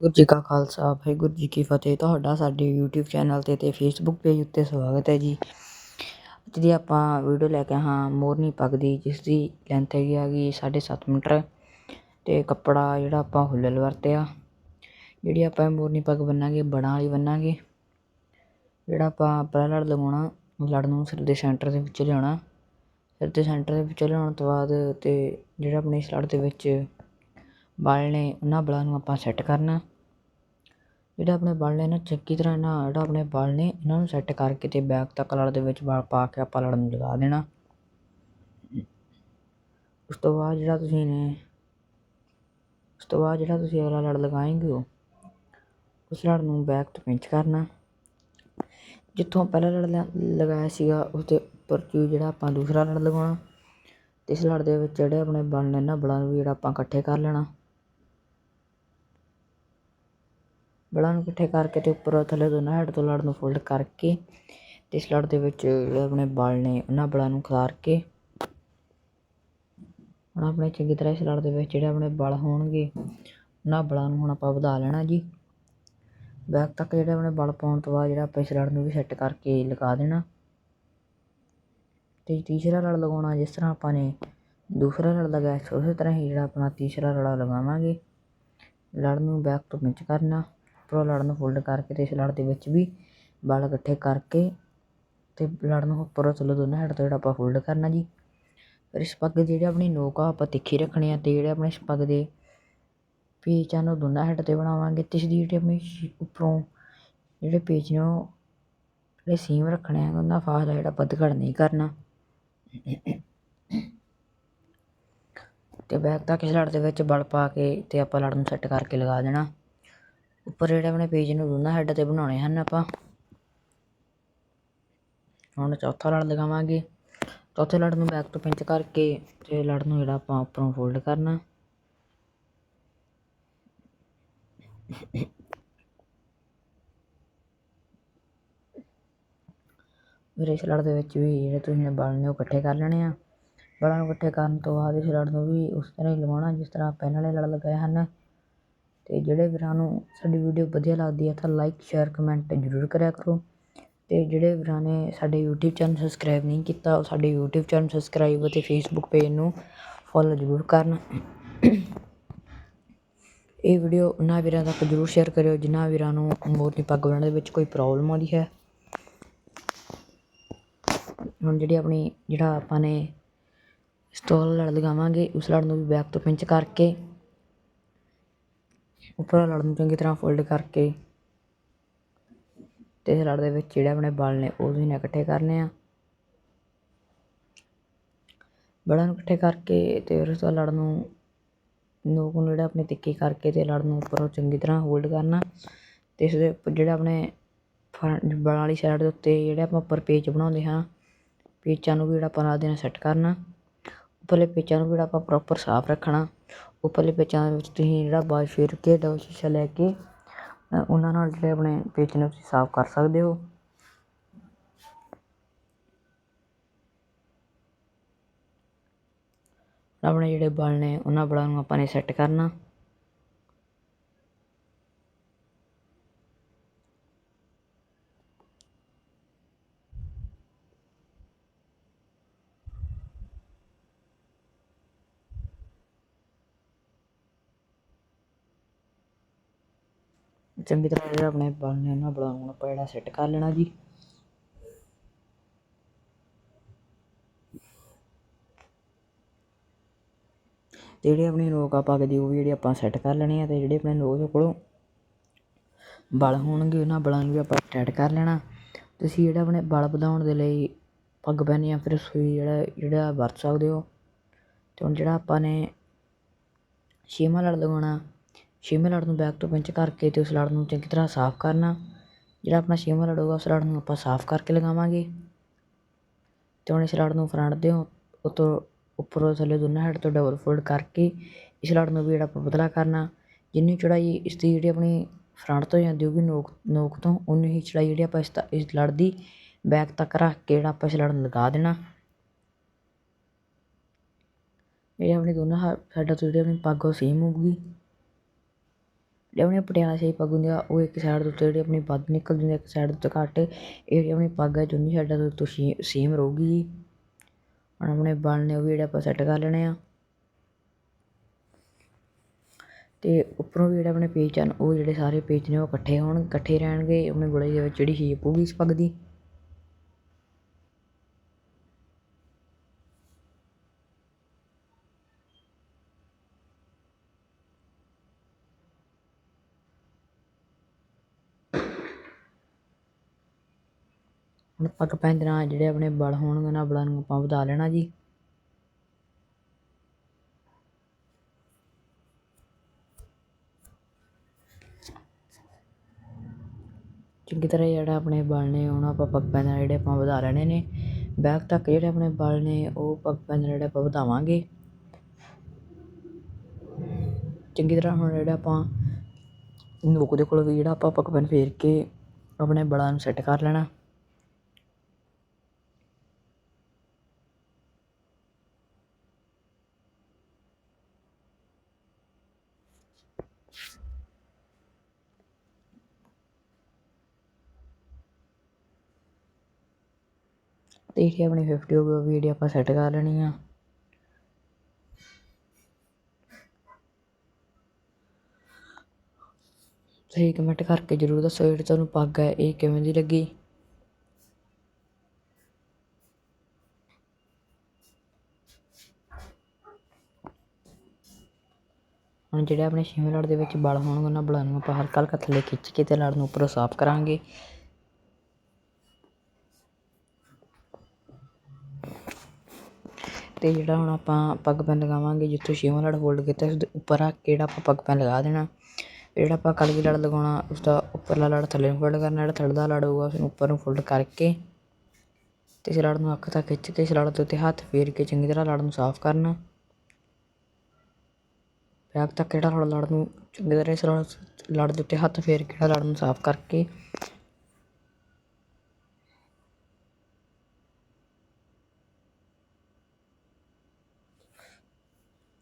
ਵਾਹਿਗੁਰੂ ਜੀ ਕਾ ਖਾਲਸਾ, ਵਾਹਿਗੁਰੂ ਜੀ ਕੀ ਫਤਿਹ। ਤੁਹਾਡਾ ਸਾਡੇ YouTube ਚੈਨਲ 'ਤੇ ਅਤੇ ਫੇਸਬੁੱਕ ਪੇਜ ਉੱਤੇ ਸਵਾਗਤ ਹੈ ਜੀ। ਅੱਜ ਦੀ ਆਪਾਂ ਵੀਡੀਓ ਲੈ ਕੇ ਹਾਂ ਮੋਰਨੀ ਪੱਗ ਦੀ, ਜਿਸ ਦੀ ਲੈਂਥ ਹੈਗੀ ਹੈਗੀ ਸਾਢੇ ਸੱਤ ਮੀਟਰ ਅਤੇ ਕੱਪੜਾ ਜਿਹੜਾ ਆਪਾਂ ਹੁੱਲਲ ਵਰਤਿਆ। ਜਿਹੜੀ ਆਪਾਂ ਮੋਰਨੀ ਪੱਗ ਬੰਨਾਂਗੇ ਬੜਾਂ ਵਾਲੀ ਬੰਨਾਂਗੇ। ਜਿਹੜਾ ਆਪਾਂ ਪਹਿਲਾ ਲੜ ਲਗਾਉਣਾ, ਲੜ ਨੂੰ ਸਿਰ ਦੇ ਸੈਂਟਰ ਦੇ ਵਿੱਚ ਲਿਆਉਣਾ। ਸਿਰ ਦੇ ਸੈਂਟਰ ਦੇ ਵਿੱਚ ਲਿਆਉਣ ਤੋਂ ਬਾਅਦ ਅਤੇ ਜਿਹੜਾ ਆਪਣੇ ਇਸ ਲੜ ਦੇ ਵਿੱਚ ਬਲ ਨੇ ਉਹਨਾਂ ਬਲਾਂ ਨੂੰ ਆਪਾਂ ਸੈੱਟ ਕਰਨਾ। ਜਿਹੜਾ ਆਪਣੇ ਬਲ ਨੇ ਨਾ ਚੰਗੀ ਤਰ੍ਹਾਂ ਨਾ ਜਿਹੜਾ ਆਪਣੇ ਬਲ ਨੇ ਇਹਨਾਂ ਨੂੰ ਸੈੱਟ ਕਰਕੇ ਤੇ ਬੈਕ ਤੱਕ ਲੜ ਦੇ ਵਿੱਚ ਬਲ ਪਾ ਕੇ ਆਪਾਂ ਲੜ ਨੂੰ ਲਗਾ ਦੇਣਾ। ਉਸ ਤੋਂ ਬਾਅਦ ਜਿਹੜਾ ਤੁਸੀਂ ਨੇ, ਉਸ ਤੋਂ ਬਾਅਦ ਜਿਹੜਾ ਤੁਸੀਂ ਅਗਲਾ ਲੜ ਲਗਾਏਂਗੇ ਹੋ ਉਸ ਲੜ ਨੂੰ ਬੈਕ ਤੋਂ ਪਿੰਚ ਕਰਨਾ। ਜਿੱਥੋਂ ਪਹਿਲਾ ਲੜ ਲਗਾਇਆ ਸੀਗਾ, ਉਸ ਦੇ ਉੱਪਰ ਚੂ ਜਿਹੜਾ ਆਪਾਂ ਦੂਸਰਾ ਲੜ ਲਗਾਉਣਾ। ਤੇ ਇਸ ਲੜ ਦੇ ਵਿੱਚ ਜਿਹੜੇ ਆਪਣੇ ਬਲ ਨੇ ਨਾ ਬਲਾਂ ਨੂੰ ਵੀ ਜਿਹੜਾ ਆਪਾਂ ਇਕੱਠੇ ਕਰ ਲੈਣਾ। ਬਲਾਂ ਨੂੰ ਇਕੱਠੇ ਕਰਕੇ ਅਤੇ ਉੱਪਰੋਂ ਥੱਲੇ ਦੋਨਾਂ ਹੈਡ ਤੋਂ ਲੜ ਨੂੰ ਫੋਲਡ ਕਰਕੇ ਅਤੇ ਇਸ ਲੜ ਦੇ ਵਿੱਚ ਜਿਹੜੇ ਆਪਣੇ ਬਲ ਨੇ ਉਹਨਾਂ ਬਲਾਂ ਨੂੰ ਖਿਲਾਰ ਕੇ ਹੁਣ ਆਪਣੇ ਚੰਗੀ ਤਰ੍ਹਾਂ ਇਸ ਲੜ ਦੇ ਵਿੱਚ ਜਿਹੜੇ ਆਪਣੇ ਬਲ ਹੋਣਗੇ, ਉਹਨਾਂ ਬਲਾਂ ਨੂੰ ਹੁਣ ਆਪਾਂ ਵਧਾ ਲੈਣਾ ਜੀ। ਬੈਕ ਤੱਕ ਜਿਹੜੇ ਆਪਣੇ ਬਲ ਪਾਉਣ ਤੋਂ ਬਾਅਦ ਜਿਹੜਾ ਆਪਾਂ ਇਸ ਲੜ ਨੂੰ ਵੀ ਸੈੱਟ ਕਰਕੇ ਲਗਾ ਦੇਣਾ। ਤੇ ਤੀਸਰਾ ਲੜ ਲਗਾਉਣਾ, ਜਿਸ ਤਰ੍ਹਾਂ ਆਪਾਂ ਨੇ ਦੂਸਰਾ ਲੜ ਲਗਾਇਆ, ਉਸੇ ਤਰ੍ਹਾਂ ਹੀ ਜਿਹੜਾ ਆਪਣਾ ਤੀਸਰਾ ਲੜਾ ਲਗਾਵਾਂਗੇ। ਲੜ ਨੂੰ ਬੈਕ ਤੋਂ ਪਿੰਚ ਕਰਨਾ। ਉੱਪਰੋਂ ਲੜ ਨੂੰ ਫੋਲਡ ਕਰਕੇ ਅਤੇ ਇਸ ਲੜ ਦੇ ਵਿੱਚ ਵੀ ਬਲ ਇਕੱਠੇ ਕਰਕੇ ਅਤੇ ਲੜ ਨੂੰ ਉੱਪਰੋਂ ਥੱਲੋਂ ਦੋਨਾਂ ਹੈਡ ਤੋਂ ਜਿਹੜਾ ਆਪਾਂ ਫੋਲਡ ਕਰਨਾ ਜੀ। ਫਿਰ ਇਸ ਪੱਗ ਦੀ ਜਿਹੜੀ ਆਪਣੀ ਨੋਕ ਆ, ਆਪਾਂ ਤਿੱਖੀ ਰੱਖਣੀ ਆ ਅਤੇ ਜਿਹੜੇ ਆਪਣੇ ਇਸ ਪੱਗ ਦੇ ਪੇਚ ਆ ਨੂੰ ਦੋਨਾਂ ਹੈਡ ਤੇ ਬਣਾਵਾਂਗੇ ਅਤੇ ਇਸ ਦੀ ਜਿਹੜੀ ਆਪਣੀ ਉੱਪਰੋਂ ਜਿਹੜੇ ਪੇਚ ਨੇ ਉਹ ਜਿਹੜੇ ਸੀਮ ਰੱਖਣੇ ਆ ਉਹਨਾਂ ਫਾਸਲਾ ਜਿਹੜਾ ਵੱਧ ਘੜ ਨਹੀਂ ਕਰਨਾ। ਤੇ ਬੈਕ ਤੱਕ ਇਸ ਲੜ ਦੇ ਵਿੱਚ ਬਲ ਪਾ ਕੇ ਤੇ ਆਪਾਂ ਲੜ ਨੂੰ ਸੈੱਟ ਕਰਕੇ ਲਗਾ ਦੇਣਾ। ਉੱਪਰ ਜਿਹੜੇ ਆਪਣੇ ਪੇਜ ਨੂੰ ਦੋਨਾਂ ਹੈਡ ਤੇ ਬਣਾਉਣੇ ਹਨ ਆਪਾਂ। ਹੁਣ ਚੌਥਾ ਲੜ ਲਗਾਵਾਂਗੇ ਚੌਥੇ ਲੜ ਨੂੰ ਬੈਕ ਤੋਂ ਪਿੰਚ ਕਰਕੇ ਤੇ ਲੜ ਨੂੰ ਜਿਹੜਾ ਆਪਾਂ ਉੱਪਰੋਂ ਫੋਲਡ ਕਰਨਾ। ਫਿਰ ਇਸ ਲੜ ਦੇ ਵਿੱਚ ਵੀ ਜਿਹੜੇ ਤੁਸੀਂ ਬਲ ਨੇ ਉਹ ਇਕੱਠੇ ਕਰ ਲੈਣੇ ਆ। ਬਲਾਂ ਨੂੰ ਇਕੱਠੇ ਕਰਨ ਤੋਂ ਬਾਅਦ ਇਸ ਲੜ ਨੂੰ ਵੀ ਉਸ ਤਰ੍ਹਾਂ ਹੀ ਲਗਾਉਣਾ ਜਿਸ ਤਰ੍ਹਾਂ ਪਹਿਲਾਂ ਵਾਲੇ ਲੜ ਲਗਾਏ ਹਨ। ਅਤੇ ਜਿਹੜੇ ਵੀਰਾਂ ਨੂੰ ਸਾਡੀ ਵੀਡੀਓ ਵਧੀਆ ਲੱਗਦੀ ਹੈ ਤਾਂ ਲਾਈਕ ਸ਼ੇਅਰ ਕਮੈਂਟ ਜ਼ਰੂਰ ਕਰਿਆ ਕਰੋ। ਅਤੇ ਜਿਹੜੇ ਵੀਰਾਂ ਨੇ ਸਾਡੇ YouTube ਚੈਨਲ ਸਬਸਕ੍ਰਾਈਬ ਨਹੀਂ ਕੀਤਾ, ਉਹ ਸਾਡੇ YouTube ਚੈਨਲ ਸਬਸਕ੍ਰਾਈਬ ਅਤੇ Facebook ਪੇਜ ਨੂੰ ਫੋਲੋ ਜ਼ਰੂਰ ਕਰਨ। ਇਹ ਵੀਡੀਓ ਉਹਨਾਂ ਵੀਰਾਂ ਤੱਕ ਜ਼ਰੂਰ ਸ਼ੇਅਰ ਕਰਿਓ, ਜਿਨ੍ਹਾਂ ਵੀਰਾਂ ਨੂੰ ਮੋਰ ਦੀ ਪੱਗ ਬਣਾਉਣ ਦੇ ਵਿੱਚ ਕੋਈ ਪ੍ਰੋਬਲਮ ਆਉਂਦੀ ਹੈ। ਹੁਣ ਜਿਹੜੀ ਆਪਣੀ, ਜਿਹੜਾ ਆਪਾਂ ਨੇ ਸਟੋਲ ਲੜ ਲਗਾਵਾਂਗੇ, ਉਸ ਲੜ ਨੂੰ ਵੀ ਬੈਕ ਤੋਂ ਪਿੰਚ ਕਰਕੇ ਉੱਪਰ ਲੜ ਨੂੰ ਚੰਗੀ ਤਰ੍ਹਾਂ ਫੋਲਡ ਕਰਕੇ ਤੇ ਲੜ ਦੇ ਵਿੱਚ ਜਿਹੜੇ ਆਪਣੇ ਬਲ ਨੇ ਉਹ ਵੀ ਨੇ ਇਕੱਠੇ ਕਰਨੇ ਆ। ਬਲਾਂ ਨੂੰ ਇਕੱਠੇ ਕਰਕੇ ਤੇ ਫਿਰ ਉਸ ਤੋਂ ਲੜ ਨੂੰ ਨੋਕ ਨੂੰ ਜਿਹੜਾ ਆਪਣੇ ਤਿੱਖੀ ਕਰਕੇ ਤੇ ਲੜ ਨੂੰ ਉੱਪਰੋਂ ਚੰਗੀ ਤਰ੍ਹਾਂ ਹੋਲਡ ਕਰਨਾ। ਤੇ ਇਸ ਦੇ ਉੱਪਰ ਜਿਹੜਾ ਆਪਣੇ ਬਲਾਂ ਵਾਲੀ ਸਾਈਡ ਦੇ ਉੱਤੇ ਜਿਹੜੇ ਆਪਾਂ ਉੱਪਰ ਪੇਚ ਬਣਾਉਂਦੇ ਹਾਂ, ਪੇਚਾਂ ਨੂੰ ਵੀ ਜਿਹੜਾ ਆਪਾਂ ਨਾਲ ਦੇ ਨਾਲ ਸੈੱਟ ਕਰਨਾ। ਉੱਪਰਲੇ ਪੇਚਾਂ ਨੂੰ ਜਿਹੜਾ ਆਪਾਂ ਪ੍ਰੋਪਰ ਸਾਫ਼ ਰੱਖਣਾ, ਉੱਪਰਲੇ ਪੇਚਾਂ ਵਿੱਚ ਤੁਸੀਂ ਜਿਹੜਾ ਬਾਜ ਫੇਰ ਕੇ ਡਬਲ ਸ਼ੀਸ਼ਾ ਲੈ ਕੇ ਉਹਨਾਂ ਨਾਲ ਜਿਹੜੇ ਆਪਣੇ ਪੇਚ ਨੂੰ ਤੁਸੀਂ ਸਾਫ਼ ਕਰ ਸਕਦੇ ਹੋ। ਆਪਣੇ ਜਿਹੜੇ ਬਲ ਨੇ, ਉਹਨਾਂ ਬਲਾਂ ਨੂੰ ਆਪਾਂ ਨੇ ਸੈੱਟ ਕਰਨਾ। ਚੰਗੀ ਤਰ੍ਹਾਂ ਜਿਹੜਾ ਆਪਣੇ ਬਲ ਨੇ ਉਹਨਾਂ ਬਲਾਂ ਨੂੰ ਆਪਾਂ ਜਿਹੜਾ ਸੈੱਟ ਕਰ ਲੈਣਾ ਜੀ। ਤੇ ਜਿਹੜੇ ਆਪਣੀ ਨੋਕ ਆ ਪੱਗ ਦੀ, ਉਹ ਵੀ ਜਿਹੜੀ ਆਪਾਂ ਸੈੱਟ ਕਰ ਲੈਣੀ ਆ ਤੇ ਜਿਹੜੇ ਆਪਣੇ ਨੋਕ ਕੋਲੋਂ ਬਲ ਹੋਣਗੇ, ਉਹਨਾਂ ਬਲਾਂ ਨੂੰ ਵੀ ਆਪਾਂ ਟੈਟ ਕਰ ਲੈਣਾ। ਤੁਸੀਂ ਜਿਹੜਾ ਆਪਣੇ ਬਲ ਵਧਾਉਣ ਦੇ ਲਈ ਪੱਗ ਪਹਿਨੀ ਆ ਫਿਰ ਸੂਈ ਜਿਹੜਾ ਜਿਹੜਾ ਵਰਤ ਸਕਦੇ ਹੋ। ਤੇ ਹੁਣ ਜਿਹੜਾ ਆਪਾਂ ਨੇ ਛੇਵਾਂ ਲੜ ਲਗਾਉਣਾ ਛੇਵੇਂ ਲੜ ਨੂੰ ਬੈਕ ਤੋਂ ਪਿੰਚ ਕਰਕੇ ਅਤੇ ਉਸ ਲੜ ਨੂੰ ਚੰਗੀ ਤਰ੍ਹਾਂ ਸਾਫ਼ ਕਰਨਾ। ਜਿਹੜਾ ਆਪਣਾ ਛੇਵਾਂ ਲੜ ਹੋਊਗਾ ਉਸ ਲੜ ਨੂੰ ਆਪਾਂ ਸਾਫ਼ ਕਰਕੇ ਲਗਾਵਾਂਗੇ। ਅਤੇ ਹੁਣ ਇਸ ਲੜ ਨੂੰ ਫਰੰਟ ਦੇ ਉਤੋਂ ਉੱਪਰੋਂ ਥੱਲੇ ਦੋਨਾਂ ਹੈਡ ਤੋਂ ਡਬਲ ਫੋਲਡ ਕਰਕੇ ਇਸ ਲੜ ਨੂੰ ਵੀ ਜਿਹੜਾ ਆਪਾਂ ਪਤਲਾ ਕਰਨਾ। ਜਿੰਨੀ ਚੜਾਈ ਇਸ ਦੀ ਜਿਹੜੀ ਆਪਣੀ ਫਰੰਟ ਤੋਂ ਜਾਂਦੀ ਹੋਊਗੀ, ਨੋਕ ਨੋਕ ਤੋਂ ਉਨੀ ਹੀ ਚੜਾਈ ਜਿਹੜੀ ਆਪਾਂ ਇਸ ਇਸ ਲੜ ਦੀ ਬੈਕ ਤੱਕ ਰੱਖ ਕੇ ਜਿਹੜਾ ਆਪਾਂ ਇਸ ਲੜ ਨੂੰ ਲਗਾ ਦੇਣਾ। ਇਹ ਆਪਣੇ ਦੋਨਾਂ ਸਾਈਡਾਂ ਤੋਂ ਜਿਹੜੀ ਆਪਣੀ ਪੱਗ ਉਹ ਸੇਮ ਹੋਊਗੀ। ਆਪਣੀ ਪਟਿਆਲਾ ਸ਼ਾਹੀ ਪੱਗ ਹੁੰਦੀ ਆ, ਉਹ ਇੱਕ ਸਾਈਡ ਦੇ ਉੱਤੇ ਜਿਹੜੀ ਆਪਣੀ ਵੱਧ ਨਿਕਲਦੀ ਹੁੰਦੀ ਆ, ਇੱਕ ਸਾਈਡ ਉੱਤੇ ਘੱਟ, ਇਹ ਜਿਹੜੀ ਆਪਣੀ ਪੱਗ ਹੈ ਦੋਨੀ ਸਾਈਡਾਂ ਦੇ ਤੋਂ ਸ਼ੇ ਸੇਮ ਰਹੂਗੀ। ਜੀ ਹੁਣ ਆਪਣੇ ਵਾਲ ਨੇ ਉਹ ਵੀ ਜਿਹੜੇ ਆਪਾਂ ਸੈੱਟ ਕਰ ਲੈਣੇ ਆ। ਅਤੇ ਉੱਪਰੋਂ ਵੀ ਜਿਹੜੇ ਆਪਣੇ ਪੇਚ ਹਨ, ਉਹ ਜਿਹੜੇ ਸਾਰੇ ਪੇਚ ਨੇ, ਉਹ ਇਕੱਠੇ ਹੋਣ, ਇਕੱਠੇ ਰਹਿਣਗੇ, ਆਪਣੇ ਗਲੇ ਦੇ ਵਿੱਚ ਜਿਹੜੀ ਸ਼ੇਪ ਹੋਊਗੀ ਇਸ ਪੱਗ ਦੀ। ਹੁਣ ਪੱਗ ਪੈਣ ਦੇ ਨਾਲ ਜਿਹੜੇ ਆਪਣੇ ਬਲ ਹੋਣਗੇ ਉਹਨਾਂ ਬਲਾਂ ਨੂੰ ਆਪਾਂ ਵਧਾ ਲੈਣਾ ਜੀ। ਚੰਗੀ ਤਰ੍ਹਾਂ ਜਿਹੜਾ ਆਪਣੇ ਬਲ ਨੇ ਉਹਨਾਂ ਆਪਾਂ ਪੱਗ ਪੈਣ ਨਾਲ ਜਿਹੜੇ ਆਪਾਂ ਵਧਾ ਲੈਣੇ ਨੇ। ਬੈਕ ਤੱਕ ਜਿਹੜੇ ਆਪਣੇ ਬਲ ਨੇ ਉਹ ਪੱਗ ਪੈਣ ਦੇ ਨਾਲ ਜਿਹੜੇ ਆਪਾਂ ਵਧਾਵਾਂਗੇ। ਚੰਗੀ ਤਰ੍ਹਾਂ ਹੁਣ ਜਿਹੜਾ ਆਪਾਂ ਨੋਕ ਦੇ ਕੋਲ ਵੀ ਜਿਹੜਾ ਆਪਾਂ ਪੱਗ ਪੈਨ ਫੇਰ ਕੇ ਆਪਣੇ ਬਲਾਂ ਨੂੰ ਸੈੱਟ ਕਰ ਲੈਣਾ। ਤੇ ਜਿਹੜੀ ਆਪਣੀ 50 ਹੋ ਗਈ ਜਿਹੜੀ ਆਪਾਂ ਸੈੱਟ ਕਰ ਲੈਣੀ ਆ। ਸਹੀ ਕਮੈਂਟ ਕਰਕੇ ਜ਼ਰੂਰ ਦੱਸੋ, ਜਿਹੜੀ ਤੁਹਾਨੂੰ ਪੱਗ ਹੈ, ਇਹ ਕਿਵੇਂ ਦੀ ਲੱਗੀ? ਹੁਣ ਜਿਹੜੇ ਆਪਣੇ ਛੇਵੇਂ ਲੜ ਦੇ ਵਿੱਚ ਬਲ ਹੋਣਗੇ, ਉਹਨਾਂ ਵਲਾਂ ਨੂੰ ਆਪਾਂ ਹਲਕਾ ਹਲਕਾ ਥੱਲੇ ਖਿੱਚ ਕੇ ਤੇ ਲੜ ਨੂੰ ਉੱਪਰੋਂ ਸਾਫ਼ ਕਰਾਂਗੇ। ਅਤੇ ਜਿਹੜਾ ਹੁਣ ਆਪਾਂ ਪੱਗ ਪੈਨ ਲਗਾਵਾਂਗੇ, ਜਿੱਥੋਂ ਛੇਵਾਂ ਲੜ ਫੋਲਡ ਕੀਤਾ ਉਸਦੇ ਉੱਪਰ ਆ ਕੇ ਜਿਹੜਾ ਆਪਾਂ ਪੱਗ ਪੈਨ ਲਗਾ ਦੇਣਾ? ਜਿਹੜਾ ਆਪਾਂ ਕਲਗੀ ਲੜ ਲਗਾਉਣਾ, ਉਸਦਾ ਉੱਪਰਲਾ ਲੜ ਥੱਲੇ ਨੂੰ ਫੋਲਡ ਕਰਨਾ, ਜਿਹੜਾ ਥੱਲੜਾ ਲੜ ਹੋਊਗਾ ਉਸਨੂੰ ਉੱਪਰ ਨੂੰ ਫੋਲਡ ਕਰਕੇ ਅਤੇ ਇਸ ਲੜ ਨੂੰ ਅੱਖ ਤੱਕ ਖਿੱਚ ਕੇ, ਇਸ ਲੜ ਦੇ ਉੱਤੇ ਹੱਥ ਫੇਰ ਕੇ ਚੰਗੀ ਤਰ੍ਹਾਂ ਲੜ ਨੂੰ ਸਾਫ਼ ਕਰਨਾ। ਬੈਕ ਤੱਕ ਜਿਹੜਾ ਹੁਣ ਲੜ ਨੂੰ ਚੰਗੀ ਤਰ੍ਹਾਂ ਇਸ ਲੜ ਲੜ ਦੇ ਉੱਤੇ ਹੱਥ ਫੇਰ ਕੇ ਲੜ ਨੂੰ ਸਾਫ਼ ਕਰਕੇ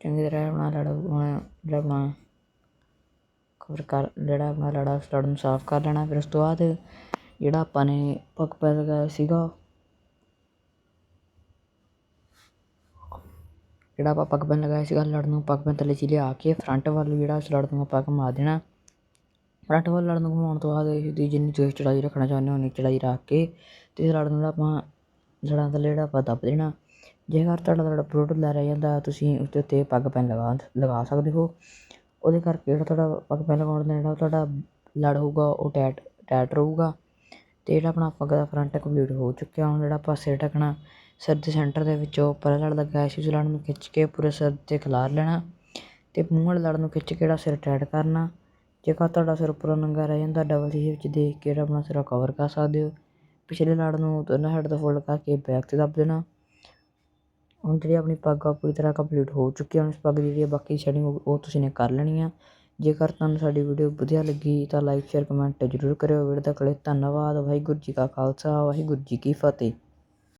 ਚੰਗੀ ਤਰ੍ਹਾਂ ਆਪਣਾ ਲੜ, ਹੁਣ ਜਿਹੜਾ ਆਪਣਾ ਕਵਰ ਕਰ, ਜਿਹੜਾ ਆਪਣਾ ਲੜਾ ਉਸ ਲੜ ਨੂੰ ਸਾਫ਼ ਕਰ ਲੈਣਾ। ਫਿਰ ਉਸ ਤੋਂ ਬਾਅਦ ਜਿਹੜਾ ਆਪਾਂ ਨੇ ਪੱਗ ਪੈਨ ਲਗਾਇਆ ਸੀਗਾ, ਜਿਹੜਾ ਆਪਾਂ ਪੱਗ ਪੈਨ ਲਗਾਇਆ ਸੀਗਾ, ਲੜ ਨੂੰ ਪੱਗ ਪੈਨ ਥੱਲੇ ਚ ਲਿਆ ਕੇ ਫਰੰਟ ਵੱਲ ਜਿਹੜਾ ਉਸ ਲੜ ਨੂੰ ਆਪਾਂ ਘੁਮਾ ਦੇਣਾ। ਫਰੰਟ ਵੱਲ ਲੜ ਨੂੰ ਘੁਮਾਉਣ ਤੋਂ ਬਾਅਦ ਇਸਦੀ ਜਿੰਨੀ ਤੁਸੀਂ ਚੜਾਈ ਰੱਖਣਾ ਚਾਹੁੰਦੇ ਹੋ, ਉਨੀ ਚੜਾਈ ਰੱਖ ਕੇ ਤੇ ਇਸ ਲੜ ਨੂੰ ਜਿਹੜਾ ਆਪਾਂ, ਲੜਾਂ ਥੱਲੇ ਜਿਹੜਾ ਆਪਾਂ ਦੱਬ ਦੇਣਾ। ਜੇਕਰ ਤੁਹਾਡਾ ਤੁਹਾਡਾ ਬਰੋਡ ਲੈ ਰਹਿ ਜਾਂਦਾ ਤੁਸੀਂ ਉਸਦੇ ਉੱਤੇ ਪੱਗ ਪੈਨ ਲਗਾ ਲਗਾ ਸਕਦੇ ਹੋ। ਉਹਦੇ ਕਰਕੇ ਜਿਹੜਾ ਤੁਹਾਡਾ ਪੱਗ ਪੈਨ ਲਗਾਉਣ ਦਾ ਜਿਹੜਾ ਤੁਹਾਡਾ ਲੜ ਹੋਊਗਾ, ਉਹ ਟੈਟ ਟੈਟ ਰਹੂਗਾ। ਅਤੇ ਜਿਹੜਾ ਆਪਣਾ ਪੱਗ ਦਾ ਫਰੰਟ ਕੰਪਲੀਟ ਹੋ ਚੁੱਕਿਆ। ਹੁਣ ਜਿਹੜਾ ਆਪਾਂ ਸਿਰ ਢੱਕਣਾ, ਸਿਰ ਦੇ ਸੈਂਟਰ ਦੇ ਵਿੱਚੋਂ ਉੱਪਰ ਲੜ ਲੱਗਾ ਸੀ ਉਸ ਲੜ ਨੂੰ ਖਿੱਚ ਕੇ ਪੂਰੇ ਸਿਰ 'ਤੇ ਖਿਲਾਰ ਲੈਣਾ। ਅਤੇ ਮੂੰਹ ਵਾਲੇ ਲੜ ਨੂੰ ਖਿੱਚ ਕੇ ਜਿਹੜਾ ਸਿਰ ਟੈਟ ਕਰਨਾ। ਜੇਕਰ ਤੁਹਾਡਾ ਸਿਰ ਉੱਪਰੋਂ ਨੰਗਾ ਰਹਿ ਜਾਂਦਾ ਡਬਲ ਸੀ ਵਿੱਚ ਦੇਖ ਕੇ ਜਿਹੜਾ ਆਪਣਾ ਸਿਰ ਕਵਰ ਕਰ ਸਕਦੇ ਹੋ। ਪਿਛਲੇ ਲੜ ਨੂੰ ਦੋਨਾਂ ਸਾਈਡ ਤੋਂ ਫੋਲਡ ਕਰਕੇ ਬੈਕ 'ਤੇ ਦੱਬ ਦੇਣਾ। ਹੁਣ ਜਿਹੜੀ ਆਪਣੀ ਪੱਗ ਆ ਪੂਰੀ ਤਰ੍ਹਾਂ ਕੰਪਲੀਟ ਹੋ ਚੁੱਕੀ ਆ ਹੁਣ ਇਸ ਪੱਗ ਦੀ ਜਿਹੜੀ ਆ ਬਾਕੀ ਸੈਟਿੰਗ ਉਹ ਤੁਸੀਂ ਨੇ ਕਰ ਲੈਣੀ ਆ। ਜੇਕਰ ਤੁਹਾਨੂੰ ਸਾਡੀ ਵੀਡੀਓ ਵਧੀਆ ਲੱਗੀ ਤਾਂ ਲਾਈਕ ਸ਼ੇਅਰ ਕਮੈਂਟ ਜ਼ਰੂਰ ਕਰਿਓ। ਵੀਡੀਓ ਤੱਕ ਲਈ ਧੰਨਵਾਦ। ਵਾਹਿਗੁਰੂ ਜੀ ਕਾ ਖਾਲਸਾ, ਵਾਹਿਗੁਰੂ ਜੀ ਕੀ ਫਤਿਹ।